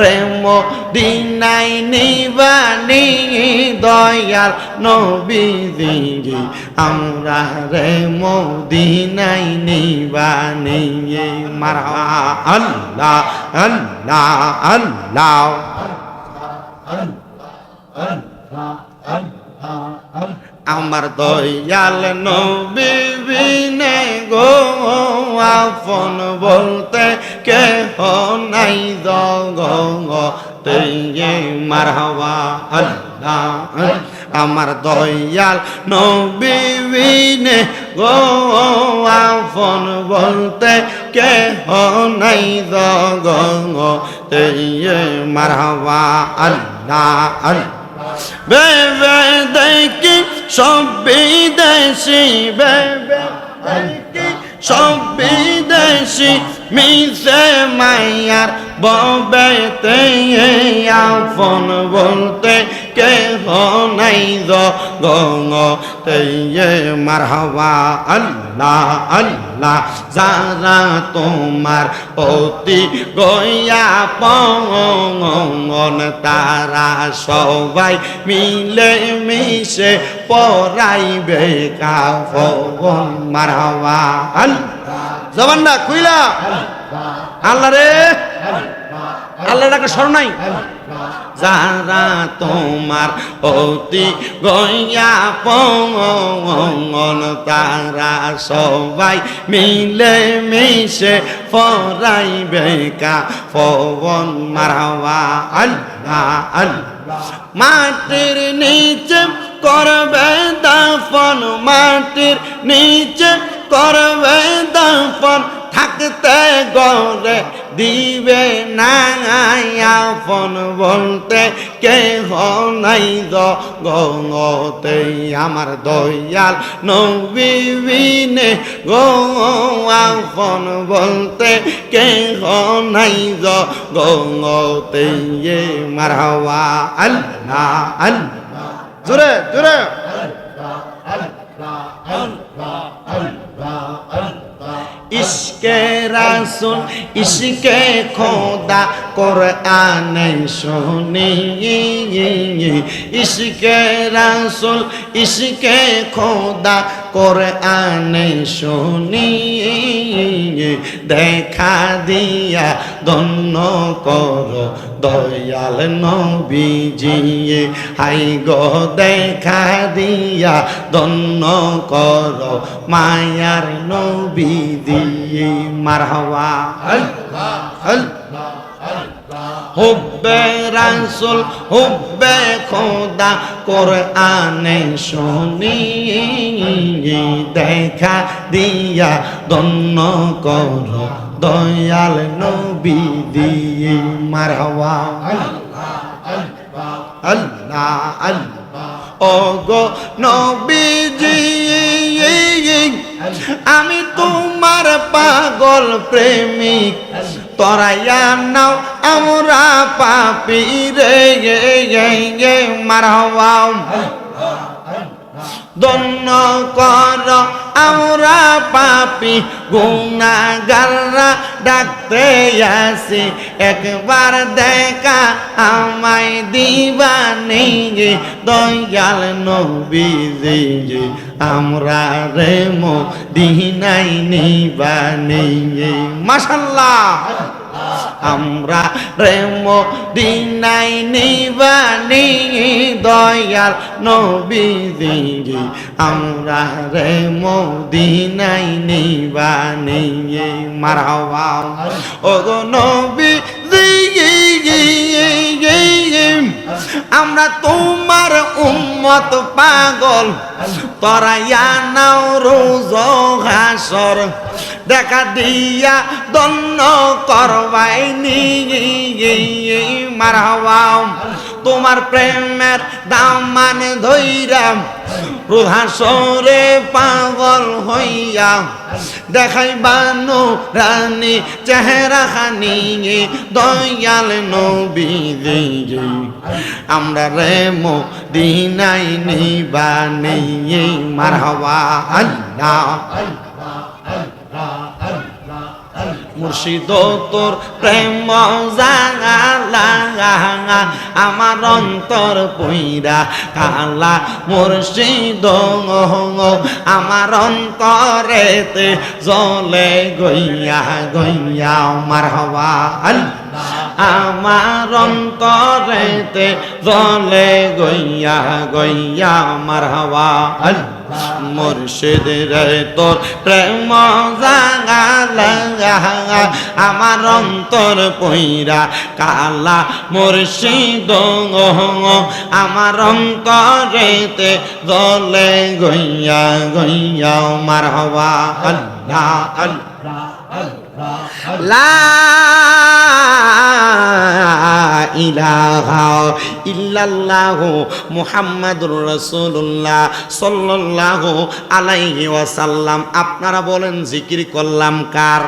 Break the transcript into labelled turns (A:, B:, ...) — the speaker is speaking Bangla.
A: রে মদিনাই নিবানি দয়াল নবীজি আমরা রে মদিনাই নিবানি। মারা আল্লাহ আল্লাহ আল্লাহ। আমার দয়াল নবীনে গো, আপন বলতে কে নাই জগতে মারহাবা আল্লাহ। আমার দয়াল নবীনে গো, আপন বলতে কে নাই জগতে মারহাবা আল্লাহ আল্লাহ। বেবে দেখি সব বিদেশি সব বিদেশি মিশে মাইয়ার ববেতে আপন বলতে কে নাই তেয়ে মারহাবা আল্লাহ আল্লাহ, যারা তোমার অতি গয়া পঙ্গন তারা সবাই মিলে মিশে পড়াইবে কাফন মারহাবা আল্লাহ। জবানটা খুইলা। আল্লাহ রে। ডাকে স্মরণ নাই? যারা তোমার অতি গয়া পঙ্গন তারা সবাই মিলে মিশে ফরাইবে বেকা পবন মারাওয়া। আল্লাহ আল্লাহ। মাটির নিচে করবে দাফন, মাটির নিচে করবে দাফন। থাকতে গরে দিবে না আপন বলতে কে নাই গতে আমার দয়াল নবীনে গো আপন বলতে কে নাই গতে মারহাওয়া আল্লাহ আল্লাহ। জোরে জোরে। ইশকে রাসুল ইশকে খোদা কোরআনে শুনি, ইশকে রাসুল, ইশকে খোদা। কোরআনে শুনি, দেখা দিয়া ধন্য কর দয়াল নবীজি। হাই গো, দেখা দিয়া ধন্য কর মায়ার নবী দিয়ে মারহাওয়া হুব্বে রাসুল, হুব্বে খোদা কোরআনে শুনি, দেখা দিয়া ধন্য কর, দয়াল নবী দিয়ে মারহাওয়া আল্লাহ আল্লাহ ও গো নবীজি, আমি তোমার পাগল প্রেমিক তরাইয়া নাও আমরা পাপি রে মারহাওয়া দন্য কর, আমরা পাপি গুণাগাররা ডাকতে আসি। একবার দেখা আমায় দিবানি দয়াল নবীজি আমরা রে মো দিনাই নিবানি মাশাল্লাহ। আমরা রেম দিনাই নিবানি দয়াল নবীজি। আমরা রেম দিনাই নিবানি। মারাওয়া ও গো নবী আমরা তোমার উম্মত পাগল। তরাইয়া নাও রোজ ঘাসর দেখা দিয়া দন্ন করবাই নি তোমার প্রেমের দামান ধৈরাম প্রধাসরে পাগল হইয়া দেখাই বানু রানী চেহারা খানি দয়াল নবী আমরা রে মো দিনাই নিবানি মারহাবা। আল্লাহ। মুর্শিদ, তোর প্রেম আমার অন্তর পইরা কালা মুর্শিদ, আমার অন্তরেতে জলে গইয়া গইয়া আমার হওয়া আমার অন্তরেতে জলে গইয়া গইয়া আমার হওয়া মুর্শিদ তোর প্রেম আমার অন্তর পইরা কালা মুর্শিদ আমার অন্তরেতে জলে গইয়া গইয়া আমার হওয়া আল্লাহ ইলাহা ইল্লাল্লাহু মুহাম্মাদুর রাসূলুল্লাহ আলাইহি ওয়াসাল্লাম আপনারা বলেন জিকির করলাম কার?